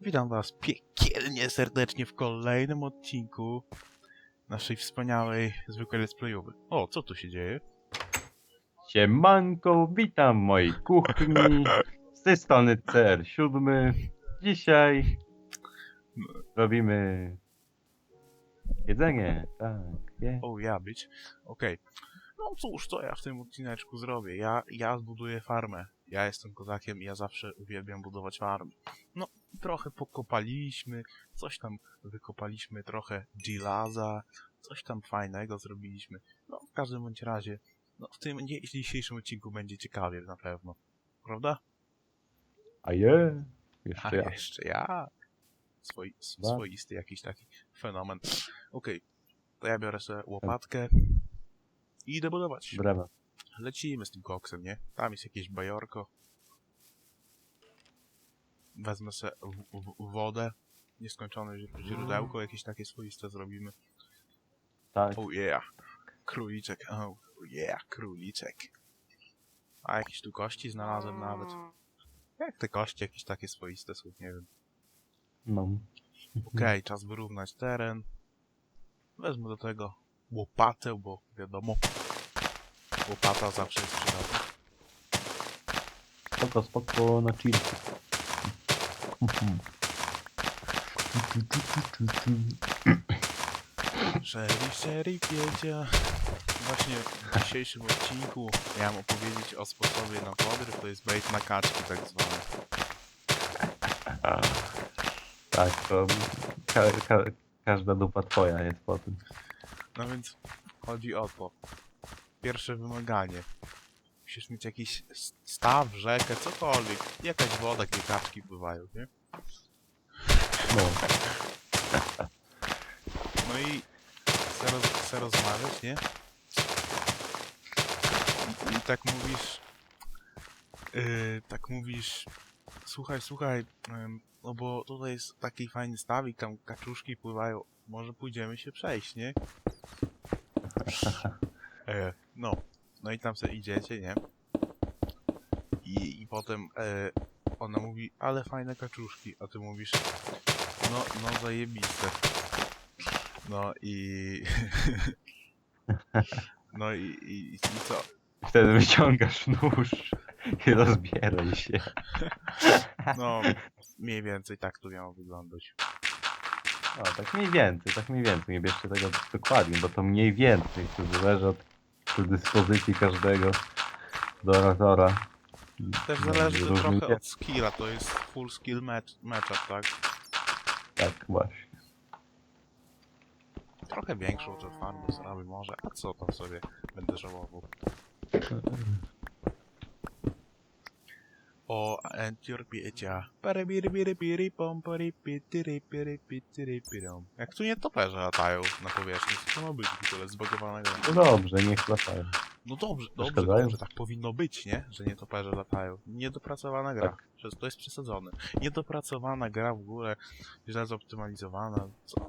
Witam was piekielnie serdecznie w kolejnym odcinku naszej wspaniałej, zwykłej let's playowej. O, co tu się dzieje? Siemanko, witam w mojej kuchni. Z tej strony CR7. Dzisiaj robimy jedzenie. Tak, je. O, ja być. Okej. No cóż, co ja w tym odcineczku zrobię? Ja, ja zbuduję farmę. Ja jestem kozakiem i ja zawsze uwielbiam budować farmy. No, trochę pokopaliśmy, coś tam wykopaliśmy, trochę gilaza, coś tam fajnego zrobiliśmy. No, w każdym bądź razie, no, w tym dzisiejszym odcinku będzie ciekawie na pewno. Prawda? A je. A Jeszcze ja. jeszcze ja. Swoi, swoisty jakiś taki fenomen. Okej, to ja biorę sobie łopatkę i idę budować. Brawa. Lecimy z tym koksem, nie? Tam jest jakieś bajorko. Wezmę sobie w, w, wodę. Nieskończone źr- źródełko, jakieś takie swoiste zrobimy. Tak. Oh yeah. Króliczek. Oh yeah, króliczek. A jakieś tu kości znalazłem nawet. Jak te kości jakieś takie swoiste są, nie wiem. No. Okej, czas wyrównać teren. Wezmę do tego łopatę, bo wiadomo, łopata zawsze jest przydatna. Spoko, spoko, na chillku. Szerik, szerik wiedzia. Właśnie w dzisiejszym odcinku miałem opowiedzieć o sposobie na podryw, to jest bait na kaczki tak zwany. Tak, to ka ka każda dupa twoja jest po tym. No więc chodzi o to. Pierwsze wymaganie. Musisz mieć jakiś staw, rzekę, cokolwiek. Jakaś woda, gdzie kaczki pływają, nie? No. No i chcę, roz, chcę rozmawiać, nie? I, i tak mówisz... Yy, tak mówisz... Słuchaj, słuchaj, ym, no bo tutaj jest taki fajny stawik, tam kaczuszki pływają. Może pójdziemy się przejść, nie? E, no. No i tam sobie idziecie, nie? I, i potem e, ona mówi, ale fajne kaczuszki, a ty mówisz, no, no zajebiste. No i... no i, i, i co? Wtedy wyciągasz nóż i rozbieraj się. No, mniej więcej tak to miało wyglądać. O, tak mniej więcej, tak mniej więcej. Nie bierzcie tego dokładnie, bo to mniej więcej. To zależy od dyspozycji każdego doratora. Też zależy to trochę od skilla, to jest full skill match, matchup, tak? Tak, właśnie. Trochę większą tę farmę zrobię może, a co tam sobie będę żałował. O, and your piecia. Jak tu nie toperze latają na powierzchni, co to ma być w ogóle zbagowanego? No dobrze, niech latają. No dobrze, dobrze, dobrze, tak powinno być, nie? Że nie toperze latają. Niedopracowana gra. Tak. Że To jest przesadzone. Niedopracowana gra w ogóle, źle zoptymalizowana. Co?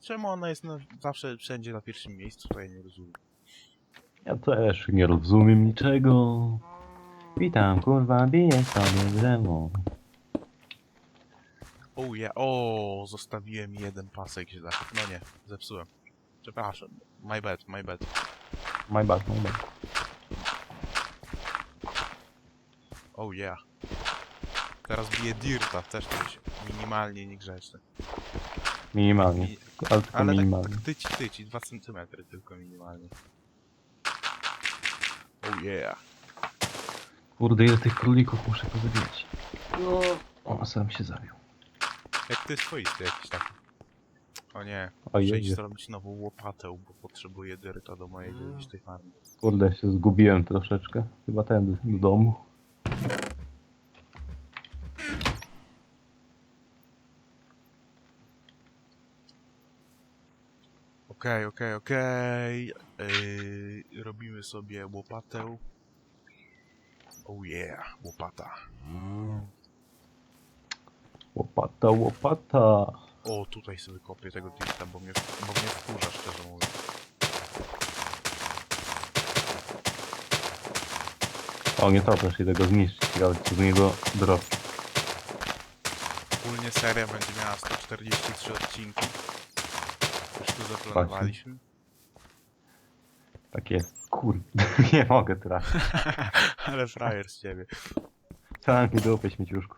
Czemu ona jest na, zawsze wszędzie na pierwszym miejscu, to ja nie rozumiem. Ja też nie rozumiem niczego. Witam, kurwa, biję sobie drzewo. O ja, o, zostawiłem jeden pasek źle. No nie, zepsułem. Przepraszam. My bad, my bad. My bad, my bad. Oh yeah. Teraz biję Dirta, też to być minimalnie niegrzeczny. Minimalnie, Mi- ale tylko Ale tak, minimalnie. tak tyci, tyci, 2 cm tylko minimalnie. Oh yeah. Kurde, ile tych królików muszę pozabijać. O, sam się zabił. Jak ty swoisty jakiś taki. O nie, iść zrobić nową łopatę, bo potrzebuję Dyrta do mojej tej farmy. kurde, się zgubiłem troszeczkę. Chyba tędy, do domu. Okej, okej, okej. Yy, robimy sobie łopatę. Oh yeah, łopata. Łopata, łopata. O, tutaj sobie kopię tego Dirta, bo mnie, bo mnie wkurza, szczerze mówiąc. O, nie topisz i tego zniszczyć, ale z niego drop. Ogólnie seria będzie miała 143 odcinki. Już tu zaplanowaliśmy. Tak jest. Kur... nie mogę trafić. Ale frajer z ciebie. Sam mi dupę śmieciuszku.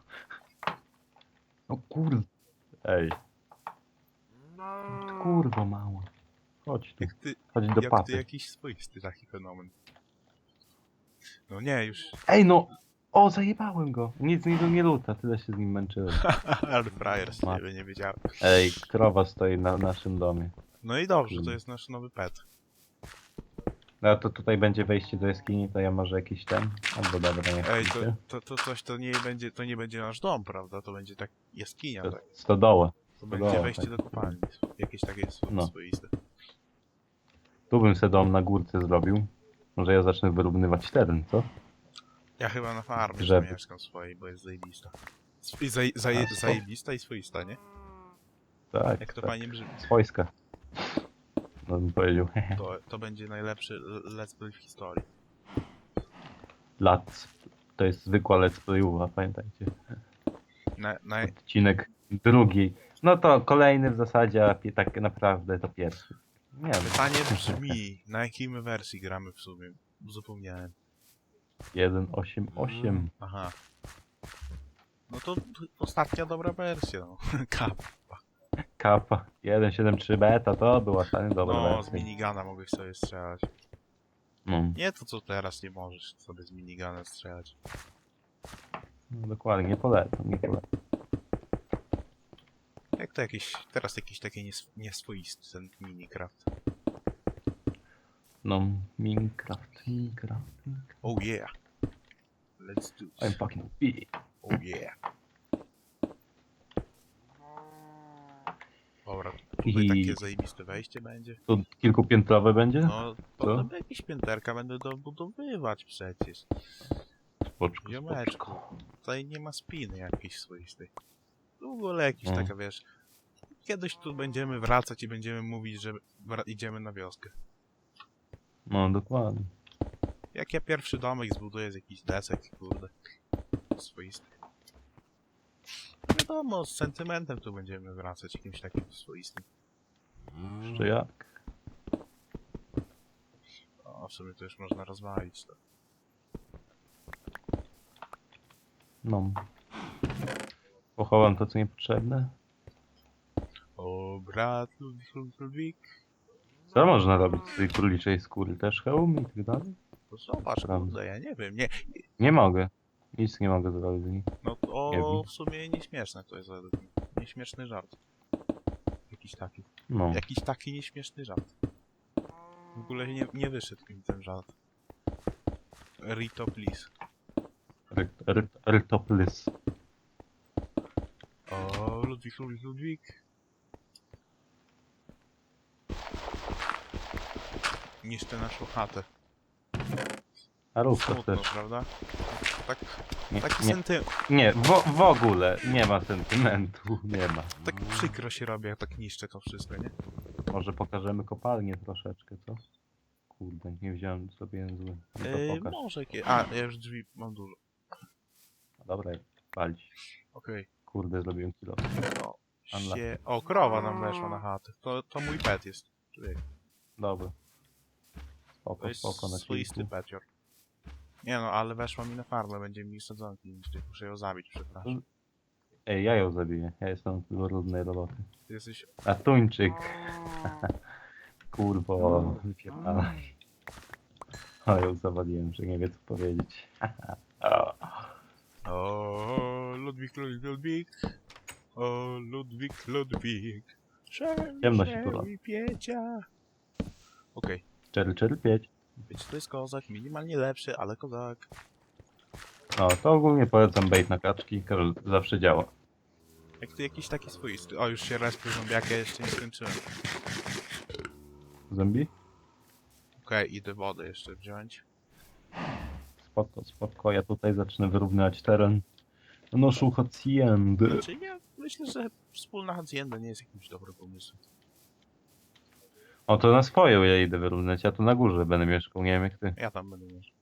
O kur... Ej. Kurwa mała. Chodź tu. Jak ty, Chodź do jak ty papy. jakiś swoisty taki fenomen. No nie, już. Ej no! O, zajebałem go. Nic z niego nie luta, tyle się z nim męczyłem. Ale frajer z ciebie, nie wiedziałem. Ej, krowa stoi na naszym domie. No i dobrze, to jest nasz nowy pet. No to tutaj będzie wejście do jaskini, to ja może jakiś ten? Albo dobra, nie Ej, to, to, to coś to nie będzie, to nie będzie nasz dom, prawda? To będzie tak jaskinia, To tak? stodoła. To będzie dobra, wejście tak. do kopalni. Jakieś takie swo- No. swoiste. Tu bym se dom na górce zrobił. Może ja zacznę wyrównywać teren, co? Ja chyba na farmie Żeby. Żeby. mieszkam swojej, bo jest zajebista. Sw- zaje, A, zajebista i swoista, nie? Tak, Jak to tak. fajnie brzmi. Swojska. No bym powiedział. To, to będzie najlepszy l- let's play w historii. Lat. To jest zwykła let's playowa, pamiętajcie. Na, na, Odcinek drugi. No to kolejny w zasadzie, a pi- tak naprawdę to pierwszy. Nie wiem, pytanie brzmi, na jakiej my wersji gramy w sumie? Zapomniałem. 1.8.8. Aha. No to ostatnia dobra wersja, no. Kap. Kappa. 1.7.3 beta to była stanie dobra No, z wersja. minigana mogłeś sobie strzelać. No, Nie to, co teraz nie możesz sobie z minigana strzelać. No dokładnie, nie polecam, nie polecam. Jak to jakiś, teraz jakiś taki nies, nieswoisty ten Minecraft. No, Minecraft, Minecraft, Minecraft. Oh yeah. Let's do I'm this. fucking big. Oh yeah. Dobra, tutaj I- takie zajebiste wejście będzie. Tu kilkupiętrowe będzie? No, potem jakieś pięterka będę dobudowywać przecież. Spoczko, Ziomeczku, tutaj nie ma spiny jakiejś swoistej. W ogóle jakiś Mm. taka, wiesz... Kiedyś tu będziemy wracać i będziemy mówić, że wra- idziemy na wioskę. No, dokładnie. Jak ja pierwszy domek zbuduję z jakichś desek, kurde. Swoisty. Wiadomo, z sentymentem tu będziemy wracać, jakimś takim swoistym. Jeszcze jak? O, w sumie to już można rozwalić to. No. Pochowam to, co niepotrzebne. O, brat Ludwik. Co można robić z tej króliczej skóry? Też hełm i tak dalej? To zobacz, Prawda. kurde, ja nie wiem, nie, Nie mogę. Nic nie mogę zrobić z nich. no to Nie wiem. w sumie nieśmieszne to jest według mnie. Nieśmieszny żart. Jakiś taki. No. Jakiś taki nieśmieszny żart. W ogóle nie, nie wyszedł mi ten żart. Rito, please. Rytoplys. O, Ludwik, Ludwik, Ludwik. Niszczę naszą chatę. A rób to Smutno, też. prawda? Tak, Nie, tak, nie, senty... nie w, w ogóle nie ma sentymentu. Nie ma. tak przykro się robi, jak tak niszczę to wszystko, nie? Może pokażemy kopalnię troszeczkę, co? Kurde, nie wziąłem sobie zły. No to Yy, pokaż. może kie... A, ja już drzwi mam dużo. Dobra, palić. Okej. Kurde, zrobiłem kilo. O, Anla. się... o, krowa nam weszła na chatę. To, to mój pet jest. Człowiek. Dobra. To Spoko, jest spoko na swoisty petior. Nie no, ale weszła mi na farmę, będzie mi sadzonki niszczyć. Muszę ją zabić, przepraszam. Ej, ja ją zabiję. Ja jestem od trudnej roboty. Ty jesteś... A tuńczyk. Kurwo, wypierdalaj. O, ją zawaliłem, że nie wie co powiedzieć. O, O, Ludwik, Ludwik, Ludwik. O, Ludwik, Ludwik. Ciemno się tu piecia. Okej, Czery, czery, pieć. wiecie, to jest kozak, minimalnie lepszy, ale kozak. No, to ogólnie polecam bait na kaczki, każdy zawsze działa. Jak ty jakiś taki swoisty. O, już się respił zombiaka, jeszcze nie skończyłem. Zombie? Okej, idę wodę jeszcze wziąć. Spoko, spoko, ja tutaj zacznę wyrównywać teren. No, haciendy. Znaczy, ja myślę, że wspólna hacienda nie jest jakimś dobrym pomysłem. O, to na swoją ja idę wyrównać, ja tu na górze będę mieszkał, nie wiem jak ty. Ja tam będę mieć.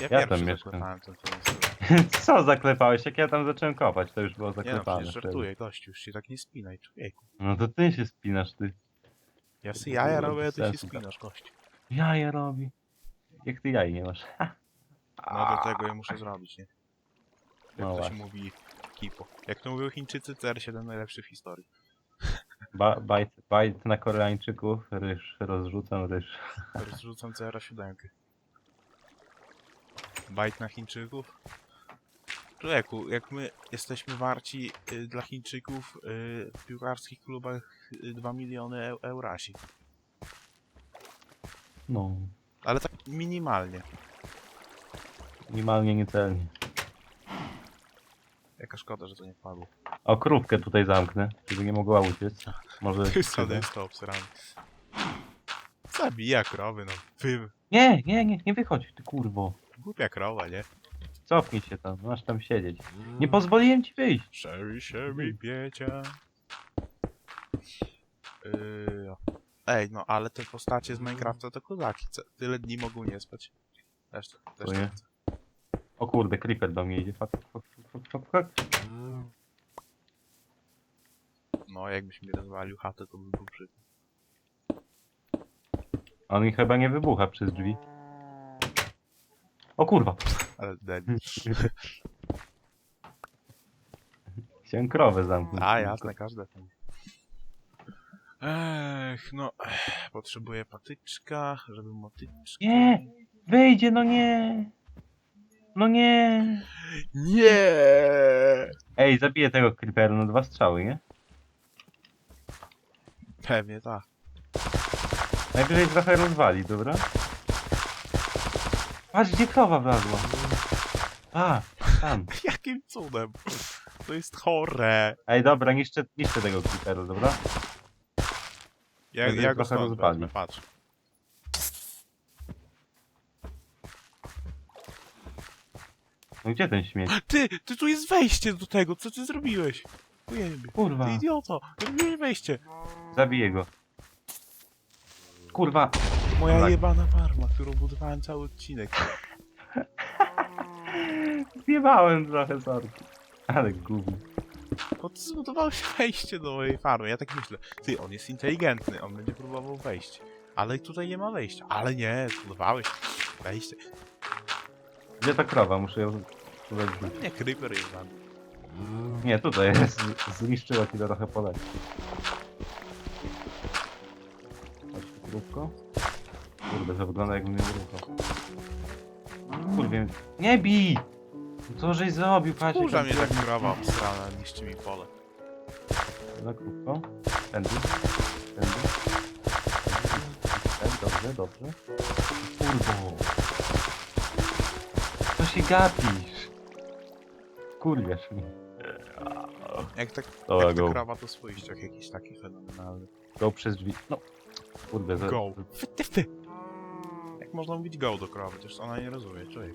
Ja, tam pierwszy mieszkam. zaklepałem ten film. Co zaklepałeś? Jak ja tam zacząłem kopać, to już było Nie no, zaklepane. przecież wtedy. żartuję, gościu, już się tak nie spinaj, człowieku. No to ty się spinasz, ty. Ja sobie jaja robię, a ty się Sensu. spinasz, gościu. Jaja robi. Jak ty jaj nie masz? No do tego je muszę zrobić, nie? Jak No to się właśnie. mówi kipo. Jak to mówią Chińczycy, CR7 najlepszy w historii. Ba bajt, bajt na Koreańczyków, ryż, rozrzucam ryż. Rozrzucam CR7. Bajt na Chińczyków. Człowieku, jak my jesteśmy warci y, dla Chińczyków y, w piłkarskich klubach y, 2 miliony eu- eurasi. No, Ale tak minimalnie. Minimalnie niecelnie. Jaka szkoda, że to nie padło. O, krówkę tutaj zamknę, żeby nie mogła uciec. Może... Jest sadysta obsrany. Zabija krowy, no. Wy, Nie, nie, nie, nie wychodź, ty kurwo. głupia krowa, nie? Cofnij się tam, masz tam siedzieć. Nie pozwoliłem ci wyjść. Sherry, sherry, piecia. Yy. Ej, no ale te postacie z Minecrafta to kozaki. Co- Tyle dni mogą nie spać. Też, też To nie. tak chcę. O kurde, creeper do mnie idzie. Fuck, fuck, fuck, fuck, fuck. No, jakbyś mi rozwalił chatę, to by był brzydki. On mi chyba nie wybucha przez drzwi. O kurwa, Ale debil. chciałem krowę zamknąć. A, jasne, każde tam. Ech, no, potrzebuję patyczka, żeby motyczka. Nie, wyjdzie, no nie. No nie. Nie! Ej, zabiję tego creepera na dwa strzały, nie? Pewnie tak. Najwyżej trochę rozwali, dobra? Patrz, gdzie krowa wlazła. A, tam. Jakim cudem? To jest chore. Ej, dobra, niszczę, niszczę tego creepera, dobra? Ja, Będę ja go trochę rozwalił. wezmę, patrz. No gdzie ten śmieć? Ty, ty tu jest wejście do tego, co ty zrobiłeś? Ujebie. Kurwa, Ty idioto, zrobiłeś wejście. zabiję go. Kurwa, Moja Tak. jebana farma, którą budowałem cały odcinek. zjebałem trochę sorki. Ale gówno. Bo ty zbudowałeś wejście do mojej farmy, ja tak myślę. Ty, on jest inteligentny, on będzie próbował wejść. Ale tutaj nie ma wejścia. Ale nie, zbudowałeś wejście. Gdzie ta krowa? Muszę ją wezwać. Nie, creeper jest tam. Nie, tutaj jest. Zniszczyła ci trochę pole. Patrz, krówko. Kurde, to wygląda jakbym nie ruchał. Kurde, nie bij! Co żeś zrobił, patrz. Kurza mnie tak krowa obstrana, niszczy mi pole. Za krótko. Tędy. Tędy. Tak, dobrze, dobrze. Kurwo. Co się gapisz? Kurwiasz mi. Jak tak, Dobra, jak ta krowa to swójściach jakiś taki fenomenalny. Go przez drzwi. No. Kurde, za... Go. Fy, ty, fy. Jak można mówić go do krowy, przecież ona nie rozumie, człowiek.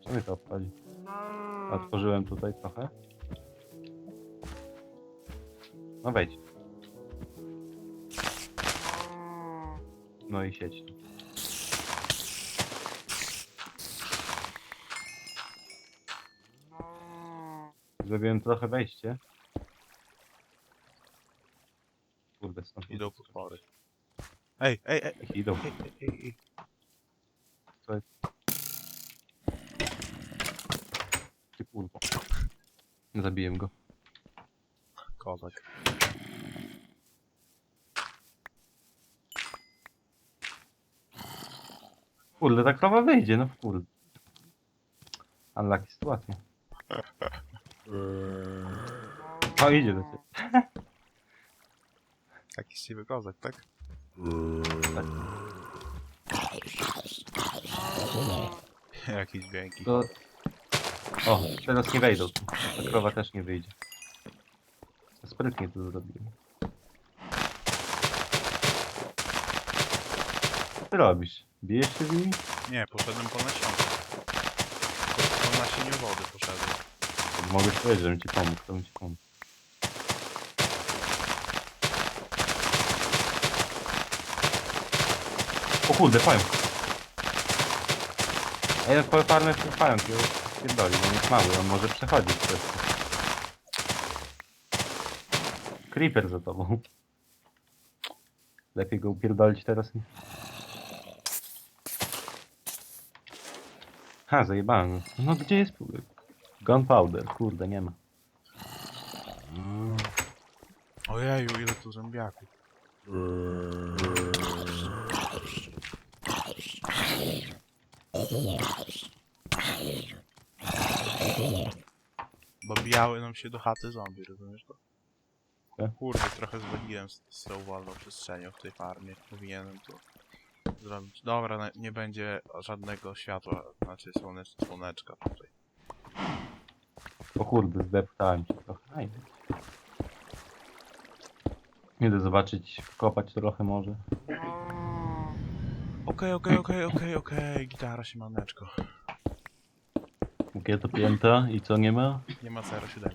Co mnie to obchodzi? Otworzyłem tutaj trochę. No wejdź. No i sieć. Zrobiłem trochę wejście. Kurde, stąd Idą potwory. Ej, ej, ej, ich idą. ej, ej, ej, ej. Ty kurwo. Zabiję go. Kozak. Kurde, ta krowa wyjdzie, no kurde. Unlucky sytuacja. O, idzie do ciebie. Z ciebie kozak, tak? Tak. Jakieś dźwięki. To... O, teraz nie wejdą. Ta krowa też nie wyjdzie. Sprytnie to zrobiłem. Co ty robisz? Bijesz się z nimi? Nie, poszedłem po nasionę. Po, po nasieniu wody poszedłem. Mogę ci powiedzieć, żebym ci pomógł, to bym ci pomógł. O kurde, pająk. Ej, twoje farmy trwają, to pierdoli, on jest mały, on może przechodzić przez to. Creeper za tobą. Lepiej go upierdolić teraz. Ha, zajebałem. No gdzie jest gunpowder? Kurde, nie ma. Ojeju, ile tu zębiaków. Bo bijały nam się do chaty zombie, rozumiesz to? Tak. Kurde, trochę zwaliłem z, z tą wolną przestrzenią w tej farmie. Powinienem to zrobić. Dobra, nie będzie żadnego światła, znaczy słonecz, słoneczka tutaj. O kurde, zdeptałem się trochę. Aj. Idę zobaczyć, kopać trochę może. Okej, okej, okej, okej, okej, gitara się maneczko. Gdzie to pięta i co nie ma? Nie ma 07.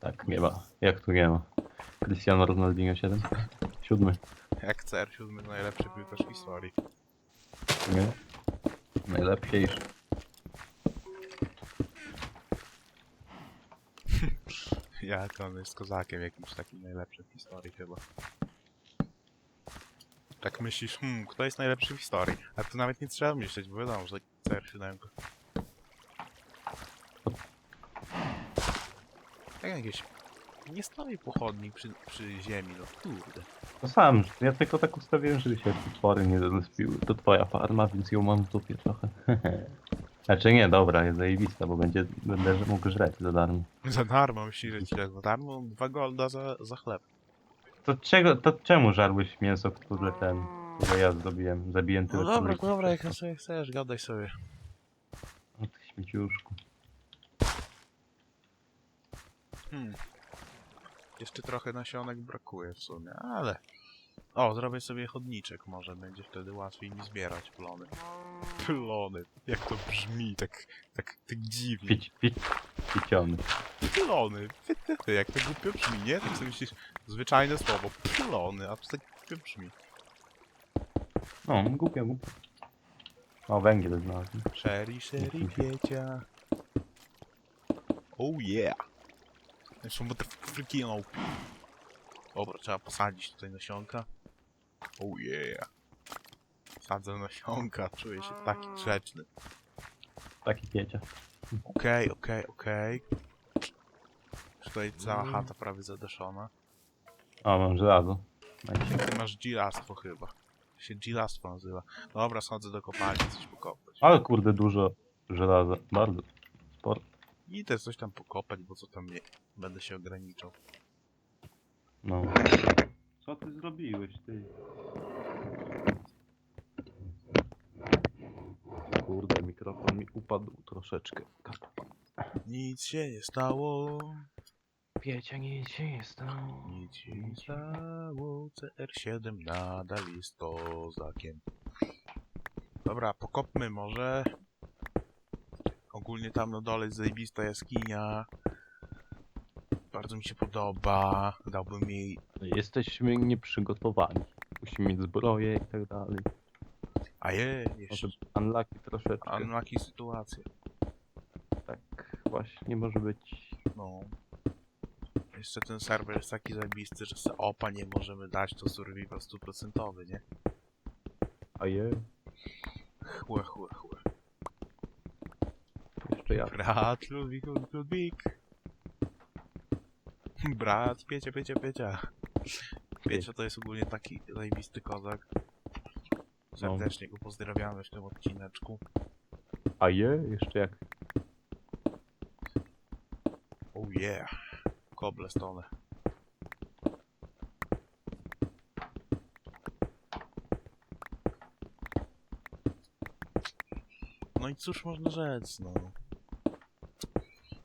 Tak, nie ma. Jak tu nie ma? Cristiano Ronaldinho 7? Siódmy. Jak CR7 najlepszy piłkarz w historii. Nie? Najlepsiejszy. Jak on jest kozakiem jakimś takim najlepszym w historii chyba. Tak myślisz, hmm, kto jest najlepszy w historii? A tu nawet nie trzeba myśleć, bo wiadomo, że CR7. Tak jakieś... Nie stoi pochodnik przy, przy ziemi, no kurde. To sam, ja tylko tak ustawiłem, żeby się potwory nie zlespiły. To twoja farma, więc ją mam w dupie trochę. Znaczy nie, dobra, jest zajebista, bo będzie, będę mógł żreć za darmo. Za darmo myślisz, że ci za darmo? Dwa golda za, za chleb. To czego, to czemu żarłeś mięso, które ten, które ja zrobiłem? Zabiłem tyle No dobra, dobra, jak sobie chcesz, gadaj sobie. O ty śmieciuszku. Hmm. Jeszcze trochę nasionek brakuje w sumie, ale... O, zrobię sobie chodniczek, może będzie wtedy łatwiej mi zbierać plony. Plony, jak to brzmi, tak, tak, tak dziwnie. Pić, pić, piciony. Plony, ty, ty, jak to głupio brzmi, nie? Tak sobie myślisz, zwyczajne słowo, plony, a to tak głupio brzmi. No, głupio, głupio. O, węgiel znalazłem. Sherry, sherry, piecia. Oh yeah. Zresztą freaking OP. Dobra, trzeba posadzić tutaj nasionka. Oh yeah. Sadzę nasionka, czuję się taki grzeczny. Taki piecia. Okej, okej, okej. Tutaj cała chata prawie zadeszona. O, mam żelazo. Ty masz dzilastwo chyba. To się dzilastwo nazywa. Dobra, schodzę do kopalni, coś pokopać. Ale kurde, dużo żelaza. Bardzo. Sporo. Idę coś tam pokopać, bo co tam nie... Będę się ograniczał. No. Co ty zrobiłeś, ty? Kurde, mikrofon mi upadł troszeczkę. Nic się nie stało. Piecia, nic się nie stało. Nic się nie stało. CR7 nadal jest kozakiem. Dobra, pokopmy może. Ogólnie tam na dole jest zajebista jaskinia. Bardzo mi się podoba. Dałbym jej... Jesteśmy nieprzygotowani. Musimy mieć zbroję i tak dalej. A je, jeszcze... Może unlucky troszeczkę. Unlucky sytuacje. Tak właśnie może być. No. Jeszcze ten serwer jest taki zajebisty, że se opa nie możemy dać, to survival stuprocentowy, nie? A je, Chłe, chłe, chłe. jeszcze ja. Brat Ludwik, Ludwik. Brat, Piecia, Piecia, Piecia. Piecia to jest ogólnie taki zajebisty kozak. Serdecznie go pozdrawiamy w tym odcineczku. A je, jeszcze jak. Oh yeah. Cobblestone. No i cóż można rzec, no.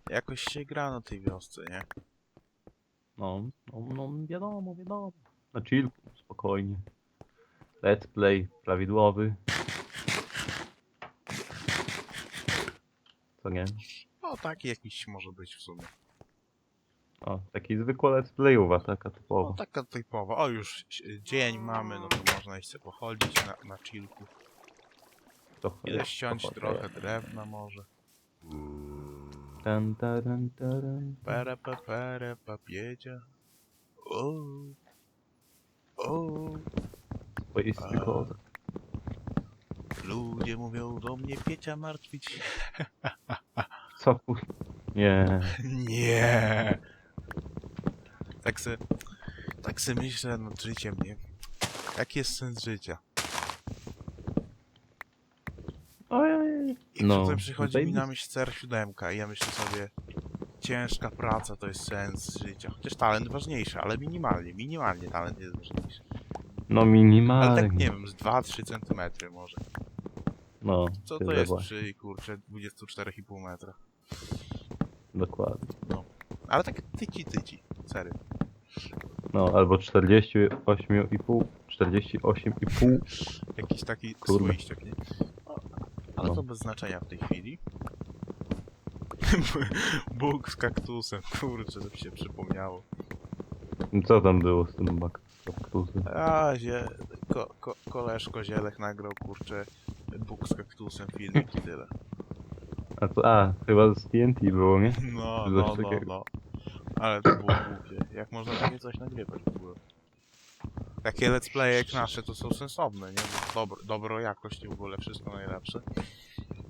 Jakoś się gra na tej wiosce, nie? No, no, no wiadomo, wiadomo. Na chillku, spokojnie. Let's play prawidłowy. Co nie? No taki jakiś może być w sumie. O, taki zwykła let's playowa, taka No typowa. taka typowa. O już dzień mamy, no to można iść sobie pochodzić na, na chillku. trochę. Idę jest ściąć trochę drewna może. Tan, taran, taran. Pere, pe, pere, papiecia. O. O. Swoisty A. kozak. Ludzie mówią do mnie Piecia martwić się. Co kur... Nie. Nie. Tak se, tak se myślę nad życiem, nie? Jaki jest sens życia? Ojej. I No, potem przychodzi mi na myśl CR7 i ja myślę sobie, ciężka praca to jest sens życia. Chociaż talent ważniejszy, ale minimalnie, minimalnie talent jest ważniejszy. No Ale minimalnie. tak nie wiem, z 2-3 centymetry może. No, Co to jest właśnie. przy kurczę 24,5 metra? Dokładnie. Ale tak tyci tyci, serio. No, albo 48,5. 48,5. Jakiś taki Kurde. swoiściak, nie? No, Ale No. to bez znaczenia w tej chwili. Bóg z kaktusem, kurczę, to mi się przypomniało. Co tam było z tym kaktusem? A, zie, ko, ko, koleżko Zielek nagrał, kurczę, Bóg z kaktusem filmik i tyle. A to, a, chyba z TNT było, nie? No, Coś no, no, takiego. no. Ale to było głupie. Jak można takie coś nagrywać w ogóle? Takie let's play jak nasze to są sensowne, nie? Dobro, dobro jakość i w ogóle wszystko najlepsze.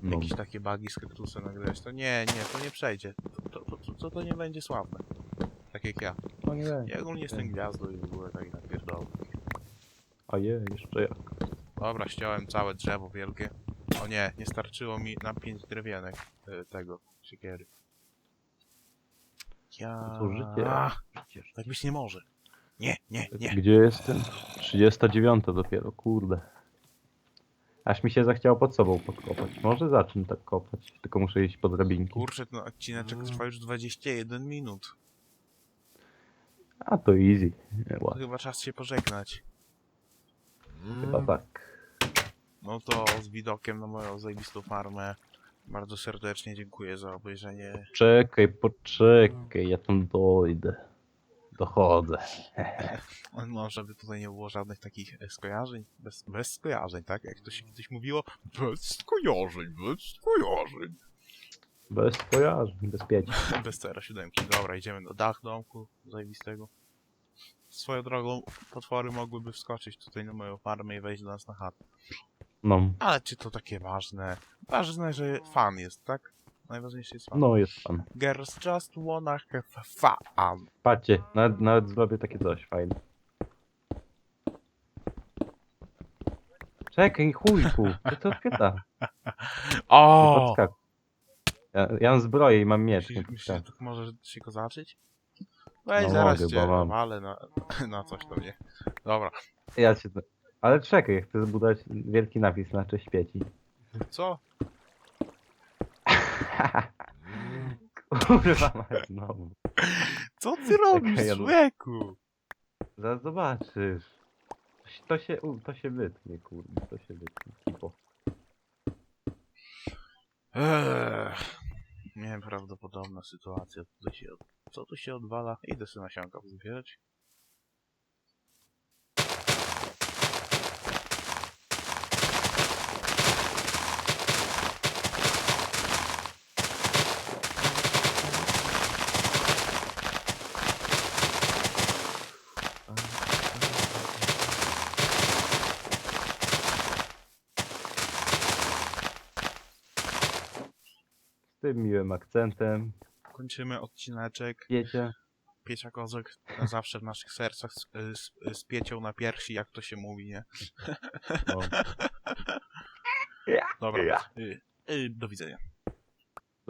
No. Jakieś takie bugi z kaktusem nagrać, to nie, nie, to nie przejdzie. To, to, to, to, to nie będzie sławne. Tak jak ja. No nie. Ja ogólnie jestem gwiazdą i w ogóle tak napierdolę. A je, jeszcze jak. Dobra, ściąłem całe drzewo wielkie. O nie, nie starczyło mi na pięć drewienek y, tego, siekiery. Ja... To życie. Ach, Tak być nie może. Nie, nie, nie. Gdzie jestem? 39 dopiero, kurde. Aż mi się zachciało pod sobą podkopać. Może zacznę tak kopać, tylko muszę iść po drabinki. Kurczę, ten odcineczek trwa już 21 minut. A to easy. To chyba czas się pożegnać. Chyba tak. No to z widokiem na moją zajebistą farmę. Bardzo serdecznie dziękuję za obejrzenie. Czekaj, poczekaj, ja tam dojdę. Dochodzę. No, żeby tutaj nie było żadnych takich e, skojarzeń. Bez, bez skojarzeń, tak? Jak to się kiedyś mówiło. Bez skojarzeń, bez skojarzeń. Bez kojarzeń, bez pieci. Bez CR7. Dobra, idziemy do dach domku zajebistego. Swoją drogą potwory mogłyby wskoczyć tutaj na moją farmę i wejść do nas na chatę. No, Ale czy to takie ważne? Ważne, że fan jest, tak? Najważniejszy jest fan. no jest pan. Girls just wanna have fun. Patrzcie, nawet, nawet zrobię takie coś fajne. Czekaj, chujku, co to odkryta? O! Podskak. Ja, ja mam zbroję i mam miecz. nie Myślisz, że podskak. tak się kozaczyć? Weź No zaraz mogę, cię bo mam. ale na, na coś to nie. Dobra. Ja się... Ale czekaj, chcę zbudować wielki napis na cześć świeci. Co? Kurwa mać znowu. Co ty robisz, ja- człowieku? Zaraz zobaczysz. To się, u, to się wytnie, kurde, to się wytnie. Ech, nieprawdopodobna sytuacja. Tutaj się, co tu się odwala? Idę sobie nasionka pozbierać. Tym miłym akcentem. Kończymy odcineczek. Wiecie? Piecia Kozek na zawsze w naszych sercach z, z, z piecią na piersi, jak to się mówi, nie? No. Dobra. Y, y, do widzenia.